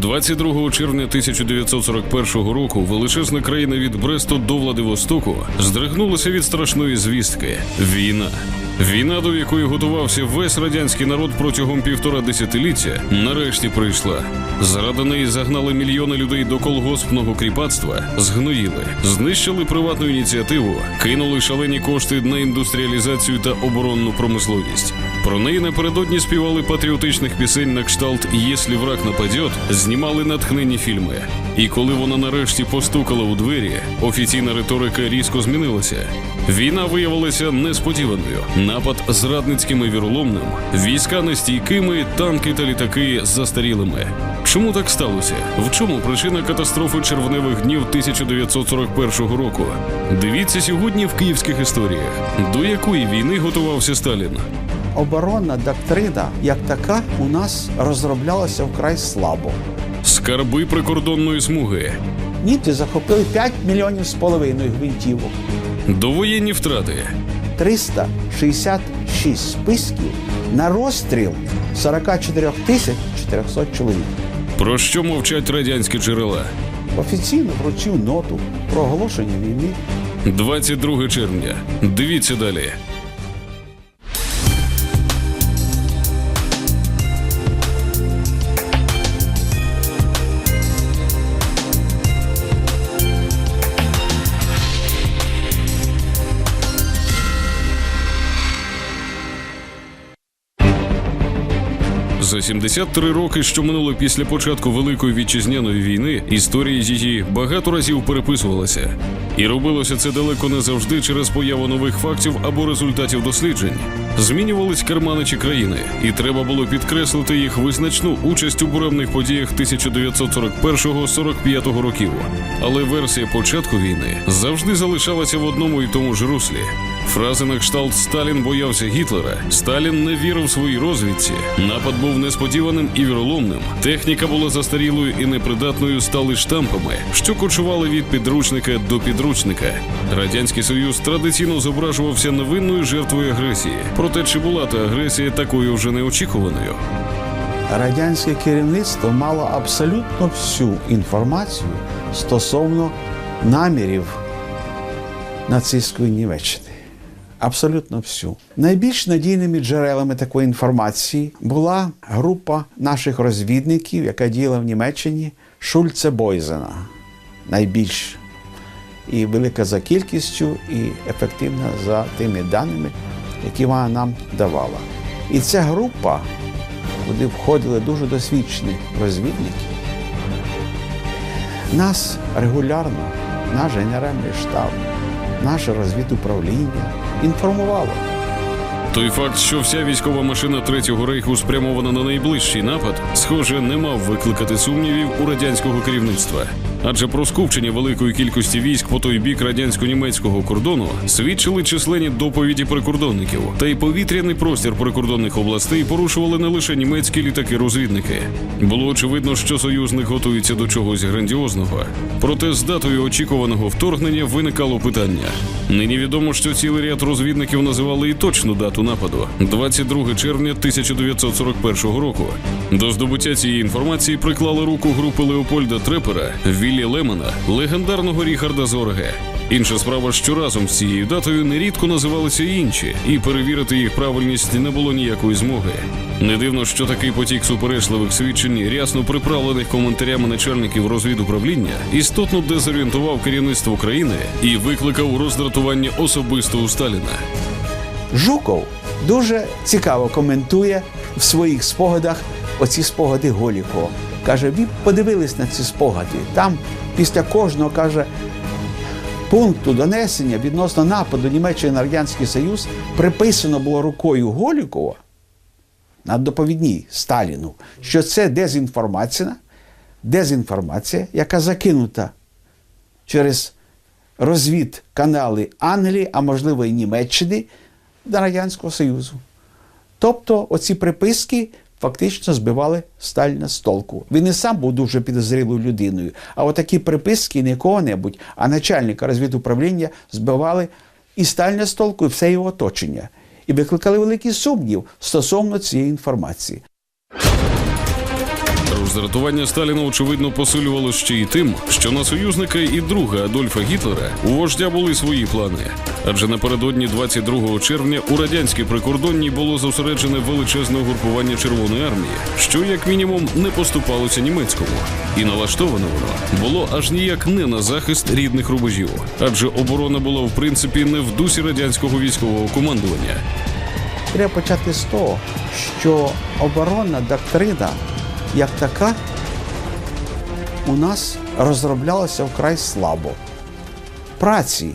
22 червня 1941 року величезна країна від Бресту до Владивостоку здригнулася від страшної звістки війна. Війна, до якої готувався весь радянський народ протягом півтора десятиліття, нарешті прийшла. Заради неї загнали мільйони людей до колгоспного кріпацтва, згноїли, знищили приватну ініціативу, кинули шалені кошти на індустріалізацію та оборонну промисловість. Про неї напередодні співали патріотичних пісень на кшталт «Єслі враг нападет», знімали натхненні фільми. І коли вона нарешті постукала у двері, офіційна риторика різко змінилася. Війна виявилася несподіваною. Напад зрадницьким і віроломним, війська нестійкими, танки та літаки застарілими. Чому так сталося? В чому причина катастрофи червневих днів 1941 року? Дивіться сьогодні в київських історіях. До якої війни готувався Сталін? Оборонна доктрина, як така, у нас розроблялася вкрай слабо. Скарби прикордонної смуги, Німці захопили 5 мільйонів з половиною гвинтівок, довоєнні втрати, 366 списків на розстріл 44 тисяч 400 чоловік. про що мовчать радянські джерела. Офіційно вручив ноту про оголошення війни 22 червня. Дивіться далі. 73 роки, що минули після початку Великої вітчизняної війни, історія її багато разів переписувалася. І робилося це далеко не завжди через появу нових фактів або результатів досліджень. Змінювались керманичі країни, і треба було підкреслити їх визначну участь у буремних подіях 1941-45 років. Але версія початку війни завжди залишалася в одному і тому ж руслі. Фрази на кшталт Сталін боявся Гітлера, Сталін не вірив своїй розвідці. Напад був несподіваним і віроломним. Техніка була застарілою і непридатною стали штампами, що кочували від підручника до підручника. Радянський Союз традиційно зображувався невинною жертвою агресії. Проте чи була та агресія такою вже неочікуваною? радянське керівництво мало абсолютно всю інформацію стосовно намірів нацистської Німеччини. Абсолютно всю. Найбільш надійними джерелами такої інформації була група наших розвідників, яка діяла в Німеччині Шульце Бойзена. Найбільш і велика за кількістю, і ефективна за тими даними, які вона нам давала. І ця група куди входили дуже досвідчені розвідники. Нас регулярно, наш генеральний штаб, наше розвідуправління інформувало. Той факт, що вся військова машина Третього рейху спрямована на найближчий напад, схоже, не мав викликати сумнівів у радянського керівництва. Адже про скупчення великої кількості військ по той бік радянсько-німецького кордону свідчили численні доповіді прикордонників, та й повітряний простір прикордонних областей порушували не лише німецькі літаки-розвідники. Було очевидно, що союзник готується до чогось грандіозного. Проте з датою очікуваного вторгнення виникало питання. Нині відомо, що цілий ряд розвідників називали і точну дату нападу 22 червня 1941 року. До здобуття цієї інформації приклали руку групи Леопольда Трепера, Віллі Лемена, легендарного Ріхарда Зорге. Інша справа, що разом з цією датою нерідко називалися інші, і перевірити їх правильність не було ніякої змоги. Не дивно, що такий потік суперечливих свідчень, рясно приправлених коментарями начальників розвідуправління, істотно дезорієнтував керівництво країни і викликав роздратування особисто у Сталіна. Жуков дуже цікаво коментує в своїх спогадах оці спогади Голікова. Каже, ви подивились на ці спогади. Там після кожного каже пункту донесення відносно нападу Німеччини на Радянський Союз приписано було рукою Голікова на доповідній Сталіну, що це дезінформація, дезінформація, яка закинута через розвід канали Англії, а можливо і Німеччини до Радянського Союзу. Тобто оці приписки фактично збивали Сталіна з толку. Він і сам був дуже підозрілою людиною. А отакі приписки не кого-небудь, а начальника розвідуправління збивали і Сталіна з толку, і все його оточення. І викликали великий сумнів стосовно цієї інформації. Роздратування Сталіна очевидно посилювало ще й тим, що на союзника і друга Адольфа Гітлера у вождя були свої плани. Адже напередодні 22 червня у радянській прикордонній було зосереджене величезне угрупування Червоної армії, що як мінімум не поступалося німецькому, і налаштоване воно було аж ніяк не на захист рідних рубежів, адже оборона була в принципі не в дусі радянського військового командування. Треба почати з того, що оборонна доктрина як така у нас розроблялася вкрай слабо. Праці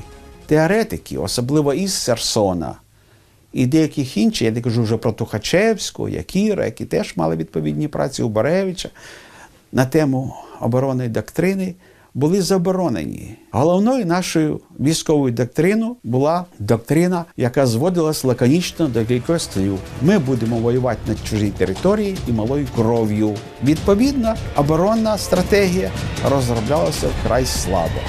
теоретиків, особливо із Серсона, і деяких інших, я не кажу вже про Тухачевського, Якіра, які теж мали відповідні праці у Баревича на тему оборонної доктрини, були заборонені. Головною нашою військовою доктриною була доктрина, яка зводилась лаконічно до кількох слів. Ми будемо воювати на чужій території і малою кров'ю. Відповідно, оборонна стратегія розроблялася вкрай слабо.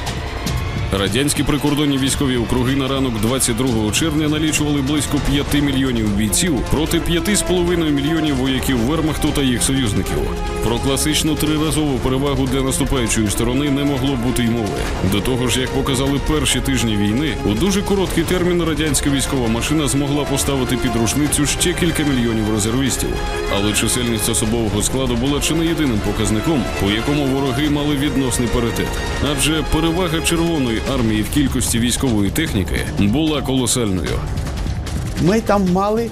Радянські прикордонні військові округи на ранок 22 червня налічували близько 5 мільйонів бійців проти 5,5 мільйонів вояків Вермахту та їх союзників. Про класичну триразову перевагу для наступаючої сторони не могло бути й мови. До того ж, як показали перші тижні війни, у дуже короткий термін радянська військова машина змогла поставити під рушницю ще кілька мільйонів резервістів. Але чисельність особового складу була чи не єдиним показником, по якому вороги мали відносний паритет. Адже перевага червоної армії в кількості військової техніки була колосальною. Ми там мали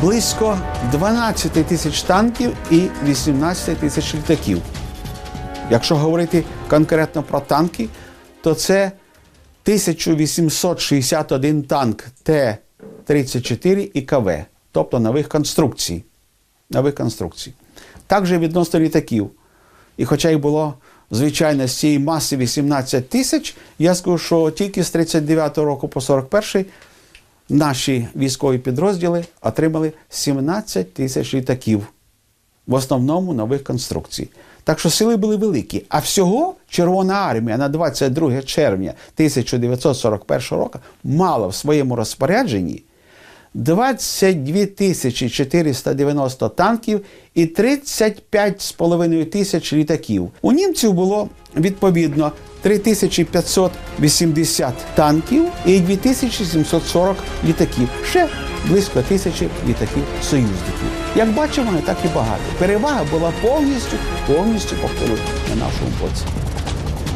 близько 12 тисяч танків і 18 тисяч літаків. Якщо говорити конкретно про танки, то це 1861 танк Т-34 і КВ, тобто нових конструкцій. Нових конструкцій. Також відносно літаків. І хоча їх було, звичайно, з цієї маси 18 тисяч, я скажу, що тільки з 39 року по 41 наші військові підрозділи отримали 17 тисяч літаків, в основному нових конструкцій. Так що сили були великі. А всього Червона армія на 22 червня 1941 року мала в своєму розпорядженні 22 тисячі 490 танків і 35,5 тисяч літаків. У німців було відповідно 3580 танків і 2740 літаків. Ще близько тисячі літаків союзників. Як бачимо, не так і багато. Перевага була повністю, повністю повторюю, на нашому боці.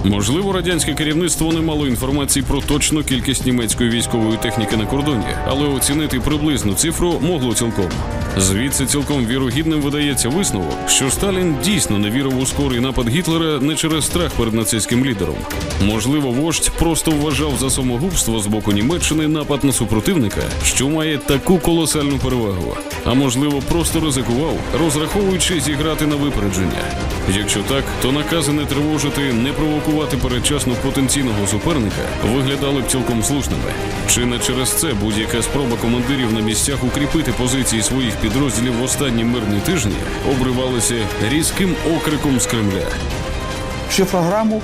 Можливо, радянське керівництво не мало інформації про точну кількість німецької військової техніки на кордоні, але оцінити приблизну цифру могло цілком. Звідси цілком вірогідним видається висновок, що Сталін дійсно не вірив у скорий напад Гітлера не через страх перед нацистським лідером. Можливо, вождь просто вважав за самогубство з боку Німеччини напад на супротивника, що має таку колосальну перевагу. А можливо, просто ризикував, розраховуючи зіграти на випередження. Якщо так, то накази не тривожити, не провокувати передчасно потенційного суперника виглядали б цілком слушними. Чи не через це будь-яка спроба командирів на місцях укріпити позиції своїх підрозділів в останні мирні тижні обривалися різким окриком з Кремля. шифрограмму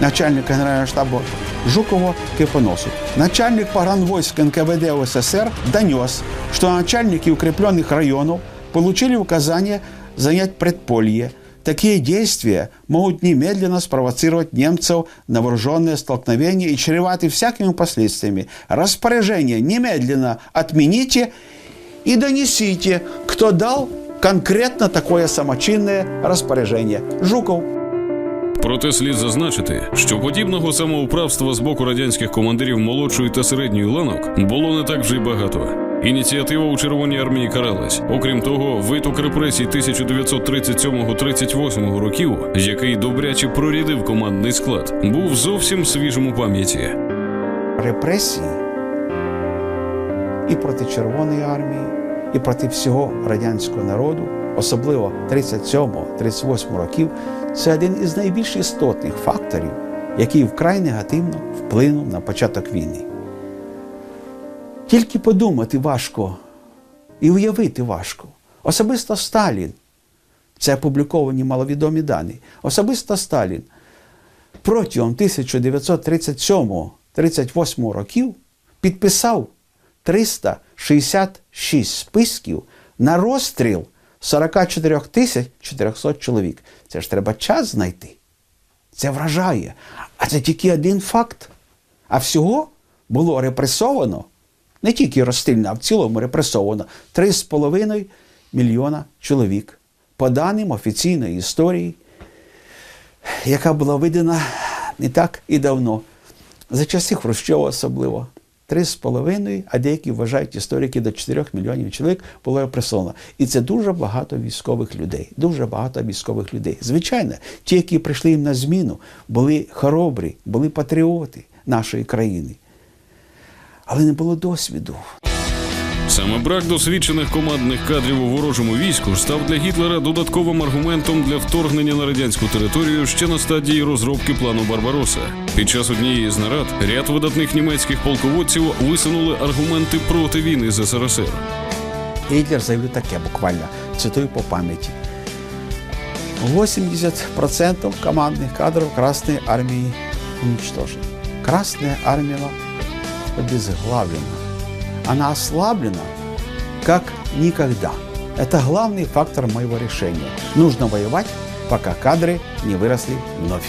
начальника Генерального штаба Жукова к поносу. Начальник погранвойск НКВД УССР донес, что начальники укрепленных районов получили указание занять предполье. Такие действия могут немедленно спровоцировать немцев на вооруженное столкновение и чреваты всякими последствиями. Распоряжение немедленно отмените и донесите, кто дал конкретно такое самочинное распоряжение. Жуков. Проте слід зазначити, що подібного самоуправства з боку радянських командирів молодшої та середньої ланок було не так вже й багато. Ініціатива у Червоній армії каралась. Окрім того, виток репресій 1937-38 років, який добряче прорідив командний склад, був зовсім свіжим у пам'яті. репресії і проти Червоної армії, і проти всього радянського народу, особливо 37-38 років, це один із найбільш істотних факторів, який вкрай негативно вплинув на початок війни. Тільки подумати важко і уявити важко. Особисто Сталін, це опубліковані маловідомі дані, особисто Сталін протягом 1937-38 років підписав 366 списків на розстріл 44 тисяч 400 чоловік. Це ж треба час знайти. Це вражає. А це тільки один факт. А всього було репресовано, не тільки розстріляно, а в цілому репресовано 3,5 мільйона чоловік. По даним офіційної історії, яка була видана не так і давно, за часи Хрущова особливо. 3,5, а деякі вважають історики до 4 мільйонів чоловік було опресовано. І це дуже багато військових людей. Дуже багато військових людей. Звичайно, ті, які прийшли їм на зміну, були хоробрі, були патріоти нашої країни. Але не було досвіду. Саме брак досвідчених командних кадрів у ворожому війську став для Гітлера додатковим аргументом для вторгнення на радянську територію ще на стадії розробки плану Барбароса. Під час однієї з нарад ряд видатних німецьких полководців висунули аргументи проти війни з СРСР. Гітлер заявив таке буквально, цитую по пам'яті. 80% командных кадров Красной Армии уничтожено. Красная Армия обезглавлена Она ослаблена как никогда. Это главный фактор моего решения. Нужно воевать, пока кадры не выросли вновь.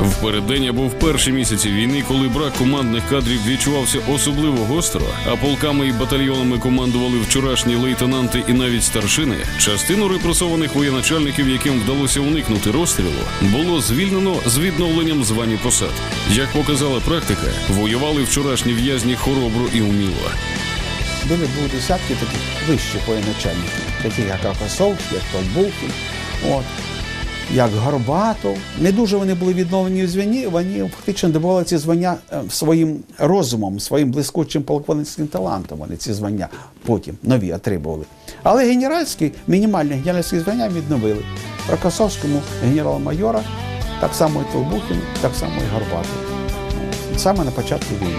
Впереддень або в перші місяці війни, коли брак командних кадрів відчувався особливо гостро, а полками і батальйонами командували вчорашні лейтенанти і навіть старшини, частину репресованих воєначальників, яким вдалося уникнути розстрілу, було звільнено з відновленням звань і посад. Як показала практика, воювали вчорашні в'язні хоробро і уміло. Были були десятки таких вищих воєначальників, таких як Акасов, як Толбухін, от, як Горбатов. Не дуже вони були відновлені в званні, вони фактично добували ці звання е, своїм розумом, своїм блискучим полковницьким талантом. Вони ці звання потім нові отримували. Але генеральські, мінімальні генеральські звання відновили. Рокосовському генерал-майора, так само і Толбухіну, так само і Горбатову. Саме на початку війни.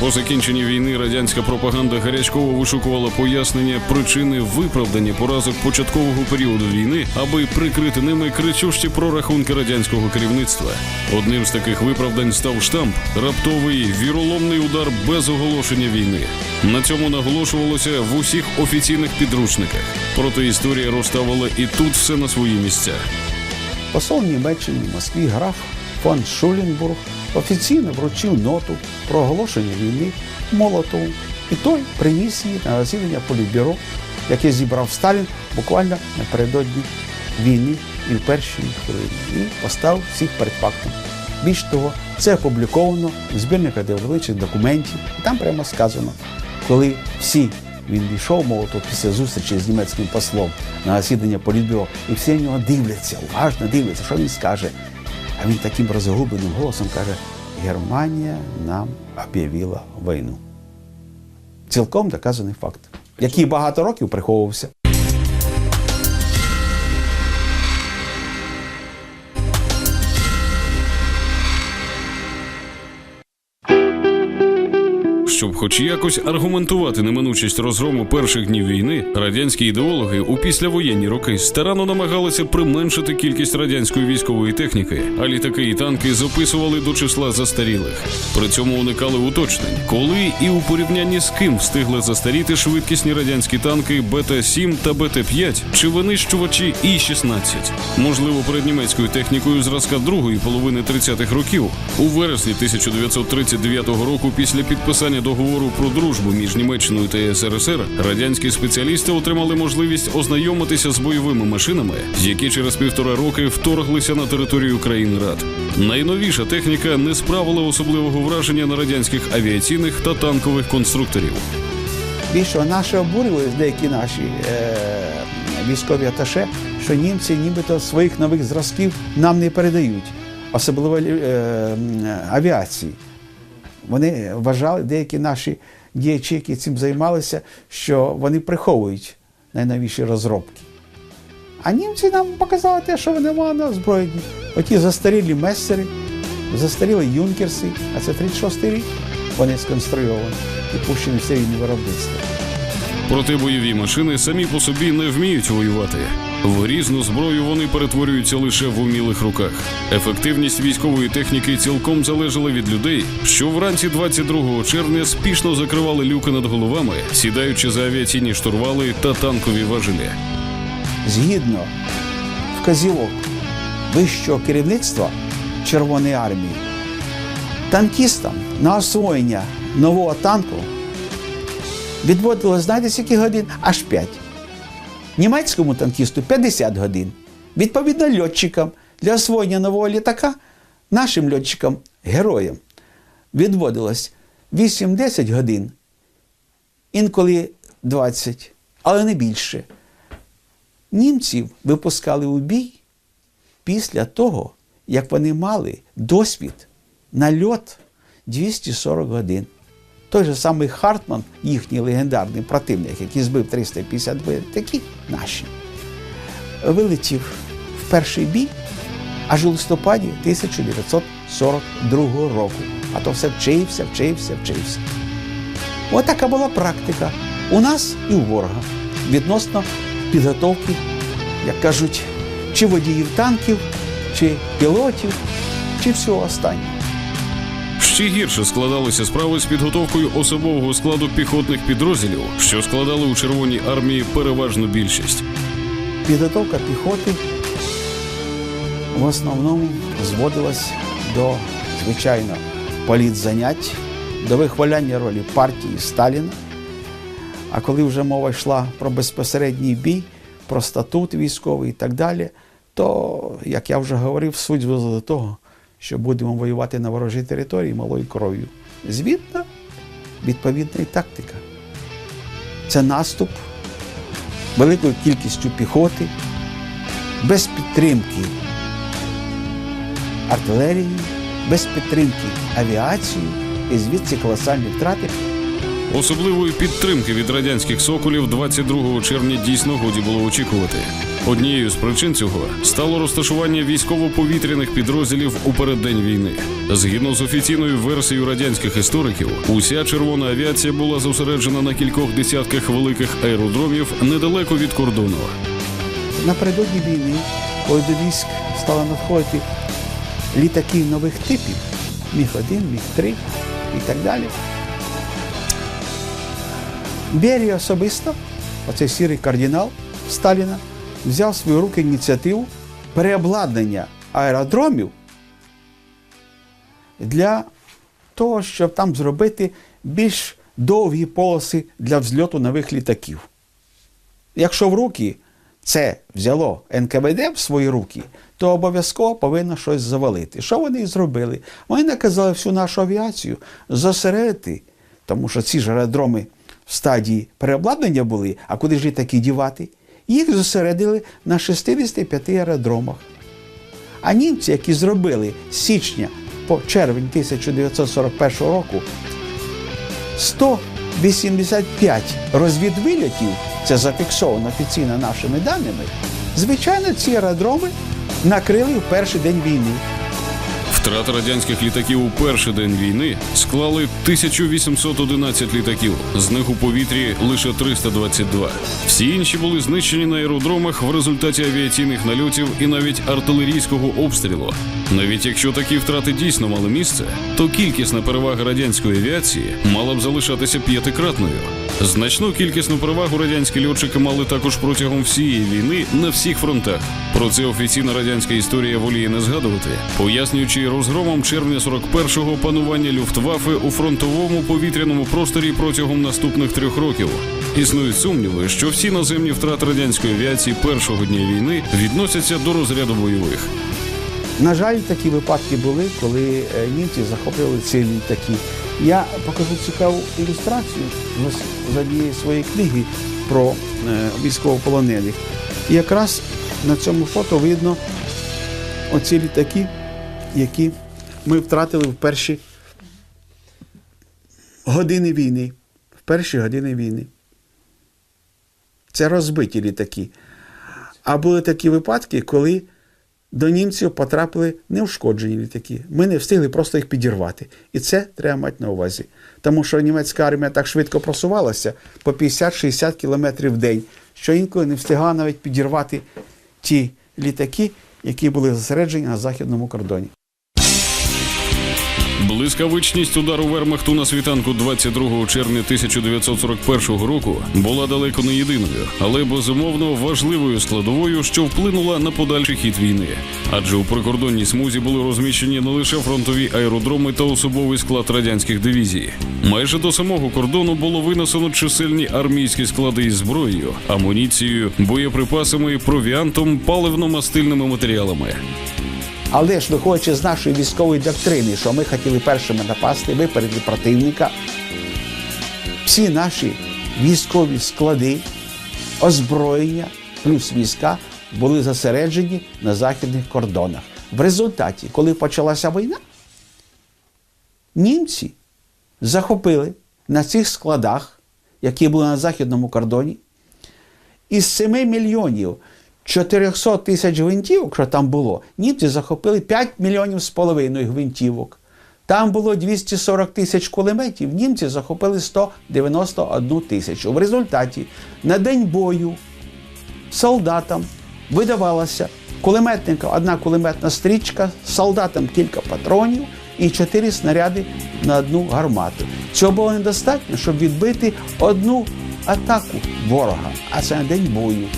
По закінченні війни радянська пропаганда гарячково вишукувала пояснення причини виправдання поразок початкового періоду війни, аби прикрити ними кричущі прорахунки радянського керівництва. Одним з таких виправдань став штамп раптовий віроломний удар без оголошення війни. На цьому наголошувалося в усіх офіційних підручниках. Проте історія розставила і тут все на свої місця. Посол Німеччини в Москві граф фон Шуленбург офіційно вручив ноту про оголошення війни Молотову. І той приніс її на засідання політбюро, яке зібрав Сталін буквально напередодні війни і в першій хвилині. І поставив всіх перед фактом. Більш того, це опубліковано в збірниках дипломатичних документів. І там прямо сказано, коли всі він війшов молотов після зустрічі з німецьким послом на засідання політбюро, і всі на нього дивляться, уважно дивляться, що він скаже. А він таким розгубленим голосом каже: Германія нам об'явила війну. Цілком доказаний факт, який багато років приховувався. Щоб хоч якось аргументувати неминучість розгрому перших днів війни, радянські ідеологи у післявоєнні роки старанно намагалися применшити кількість радянської військової техніки, а літаки і танки записували до числа застарілих. При цьому уникали уточнень, коли і у порівнянні з ким встигли застаріти швидкісні радянські танки БТ-7 та БТ-5 чи винищувачі І-16. Можливо, перед німецькою технікою зразка другої половини 30-х років у вересні 1939 року, після підписання договору про дружбу між Німеччиною та СРСР, радянські спеціалісти отримали можливість ознайомитися з бойовими машинами, які через півтора роки вторглися на територію країн Рад. Найновіша техніка не справила особливого враження на радянських авіаційних та танкових конструкторів. Більше наші обурювалися деякі наші е, військові аташе, що німці нібито своїх нових зразків нам не передають, особливо е, авіації. Вони вважали, деякі наші діячі, які цим займалися, що вони приховують найновіші розробки. А німці нам показали те, що вони мали на озброєнні. Оті застарілі мессери, застаріли юнкерси, а це 36-й рік. Вони сконструйовані і пущені в серійне виробництво. Проте бойові машини самі по собі не вміють воювати. В різну зброю вони перетворюються лише в умілих руках. Ефективність військової техніки цілком залежала від людей, що вранці 22 червня спішно закривали люки над головами, сідаючи за авіаційні штурвали та танкові важелі. Згідно вказівок вищого керівництва Червоної армії, танкістам на освоєння нового танку відводилось, знаєте, скільки годин? Аж 5. Німецькому танкісту 50 годин. Відповідно, льотчикам для освоєння нового літака, нашим льотчикам, героям, відводилось 8-10 годин, інколи 20, але не більше. Німців випускали у бій після того, як вони мали досвід на льот 240 годин. Той же самий Хартман, їхній легендарний противник, який збив 350 такі наші, вилетів в перший бій аж у листопаді 1942 року. А то все вчився, вчився, вчився. Ось така була практика у нас і у ворога відносно підготовки, як кажуть, чи водіїв танків, чи пілотів, чи всього останнього. Ще гірше складалися справи з підготовкою особового складу піхотних підрозділів, що складали у Червоній армії переважну більшість. Підготовка піхоти в основному зводилась до, звичайно, політзанять, до вихваляння ролі партії Сталіна. А коли вже мова йшла про безпосередній бій, про статут військовий і так далі, то, як я вже говорив, суть до того, що будемо воювати на ворожій території малою кров'ю. Звідна відповідна і тактика. Це наступ великою кількістю піхоти, без підтримки артилерії, без підтримки авіації, і звідси колосальні втрати. Особливої підтримки від радянських соколів 22 червня дійсно годі було очікувати. Однією з причин цього стало розташування військово-повітряних підрозділів у переддень війни. Згідно з офіційною версією радянських істориків, уся червона авіація була зосереджена на кількох десятках великих аеродромів недалеко від кордону. Напередодні війни, коли до військ стали надходити літаки нових типів, Міг-1, Міг-3 і так далі. Берія особисто, оцей сірий кардинал Сталіна, взяв в свої руки ініціативу переобладнання аеродромів для того, щоб там зробити більш довгі полоси для взльоту нових літаків. Якщо в руки це взяло НКВД в свої руки, то обов'язково повинно щось завалити. Що вони і зробили? Вони наказали всю нашу авіацію зосередити, тому що ці ж аеродроми в стадії переобладнання були, а куди ж літаки дівати? Їх зосередили на 65 аеродромах. А німці, які зробили з січня по червень 1941 року 185 розвідвильотів, це зафіксовано офіційно нашими даними, звичайно, ці аеродроми накрили в перший день війни. Втрати радянських літаків у перший день війни склали 1811 літаків, з них у повітрі лише 322. Всі інші були знищені на аеродромах в результаті авіаційних нальотів і навіть артилерійського обстрілу. Навіть якщо такі втрати дійсно мали місце, то кількісна перевага радянської авіації мала б залишатися п'ятикратною. Значну кількісну перевагу радянські льотчики мали також протягом всієї війни на всіх фронтах. Про це офіційна радянська історія воліє не згадувати, пояснюючи розгромом червня 41-го панування Люфтваффе у фронтовому повітряному просторі протягом наступних трьох років. Існують сумніви, що всі наземні втрати радянської авіації першого дня війни відносяться до розряду бойових. На жаль, такі випадки були, коли е, німці захоплювали цілі літаки. Я покажу цікаву ілюстрацію з- з однієї своєї книги про е, військовополонених. І якраз на цьому фото видно оці літаки, які ми втратили в перші години війни. В перші години війни. Це розбиті літаки. А були такі випадки, коли до німців потрапили неушкоджені літаки. Ми не встигли просто їх підірвати. І це треба мати на увазі. Тому що німецька армія так швидко просувалася по 50-60 кілометрів в день, що інколи не встигала навіть підірвати ті літаки, які були зосереджені на західному кордоні. Блискавичність удару Вермахту на світанку 22 червня 1941 року була далеко не єдиною, але безумовно важливою складовою, що вплинула на подальший хід війни. Адже у прикордонній смузі були розміщені не лише фронтові аеродроми та особовий склад радянських дивізій. Майже до самого кордону було винесено чисельні армійські склади із зброєю, амуніцією, боєприпасами, провіантом, паливно-мастильними матеріалами. Але ж виходячи з нашої військової доктрини, що ми хотіли першими напасти, випередити противника, всі наші військові склади, озброєння плюс війська були зосереджені на західних кордонах. В результаті, коли почалася війна, німці захопили на цих складах, які були на західному кордоні, із 7 мільйонів 400 тисяч гвинтівок, що там було, німці захопили 5 мільйонів з половиною гвинтівок. Там було 240 тисяч кулеметів, німці захопили 191 тисячу. В результаті на день бою солдатам видавалося кулеметника одна кулеметна стрічка, солдатам кілька патронів і чотири снаряди на одну гармату. Цього було недостатньо, щоб відбити одну атаку ворога, а це на день бою.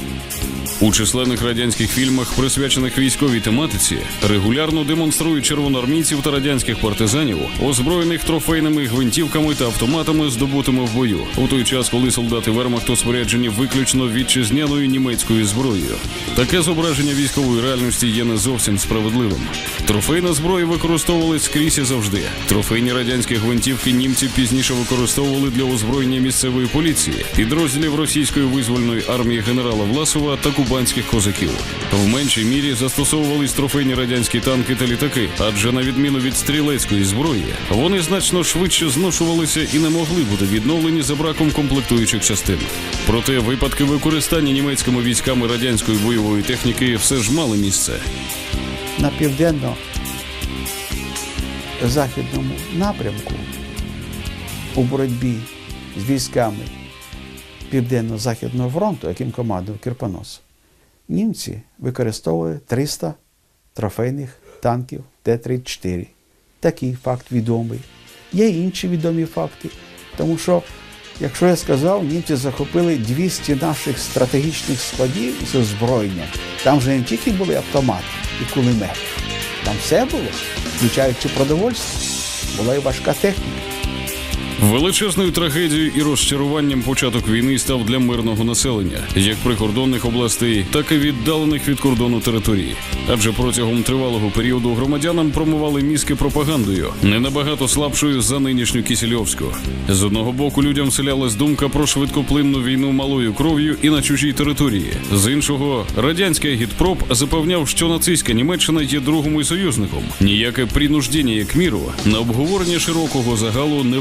У численних радянських фільмах, присвячених військовій тематиці, регулярно демонструють червоноармійців та радянських партизанів, озброєних трофейними гвинтівками та автоматами, здобутими в бою, у той час, коли солдати Вермахту споряджені виключно вітчизняною німецькою зброєю. Таке зображення військової реальності є не зовсім справедливим. Трофейна зброя використовувалась скрізь і завжди. Трофейні радянські гвинтівки німці пізніше використовували для озброєння місцевої поліції, підрозділів російської визвольної армії генерала Власова та кубанських козаків. В меншій мірі застосовувались трофейні радянські танки та літаки, адже на відміну від стрілецької зброї, вони значно швидше зношувалися і не могли бути відновлені за браком комплектуючих частин. Проте випадки використання німецькими військами радянської бойової техніки все ж мали місце. на південно-західному напрямку у боротьбі з військами Південно-Західного фронту, яким командував Кірпонос, німці використовували 300 трофейних танків Т-34. Такий факт відомий. Є інші відомі факти, тому що, якщо я сказав, німці захопили 200 наших стратегічних складів з озброєнням. Там же не тільки були автомати і кулемети, там все було, включаючи продовольство, була і важка техніка. Величезною трагедією і розчаруванням початок війни став для мирного населення, як прикордонних областей, так і віддалених від кордону територій. Адже протягом тривалого періоду громадянам промивали мізки пропагандою, не набагато слабшою за нинішню Кісельовську. З одного боку людям вселялась думка про швидкоплинну війну малою кров'ю і на чужій території. З іншого, радянський агітпроп запевняв, що нацистська Німеччина є другом і союзником. Ніяке принуждення к міру на обговорення широкого загалу не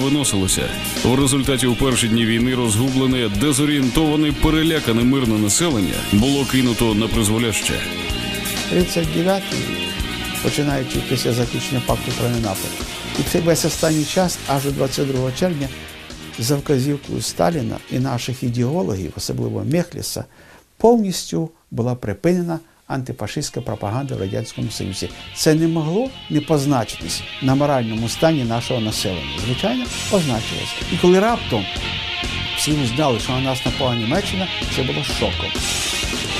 виносилося. У результаті у перші дні війни розгублене, дезорієнтоване, перелякане мирне населення було кинуто на призволяще. 39-й, починаючи після заключення пакту про ненапад. І цей весь останній час, аж до 22 червня, за вказівкою Сталіна і наших ідеологів, особливо Мехліса, повністю була припинена антифашистська пропаганда в Радянському Союзі. Це не могло не позначитись на моральному стані нашого населення. Звичайно, позначилось. І коли раптом всі узнали, що на нас напала Німеччина, це було шоком.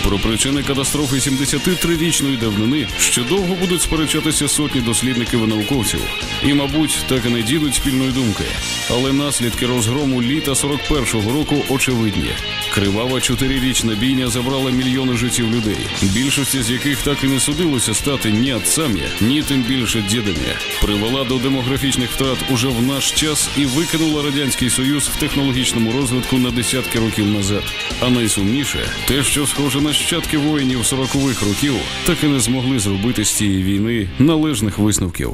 Про причини катастрофи 73-річної давнини ще довго будуть сперечатися сотні дослідників і науковців. І, мабуть, так і не дійдуть спільної думки. Але наслідки розгрому літа 41-го року очевидні. Кривава чотирирічна бійня забрала мільйони життів людей, більшості з яких так і не судилося стати ні отцами, ні тим більше дідами. Привела до демографічних втрат уже в наш час і викинула радянський союз в технологічному розвитку на десятки років назад. А найсумніше, те, що схоже нащадки воїнів 40-х років, так і не змогли зробити з цієї війни належних висновків.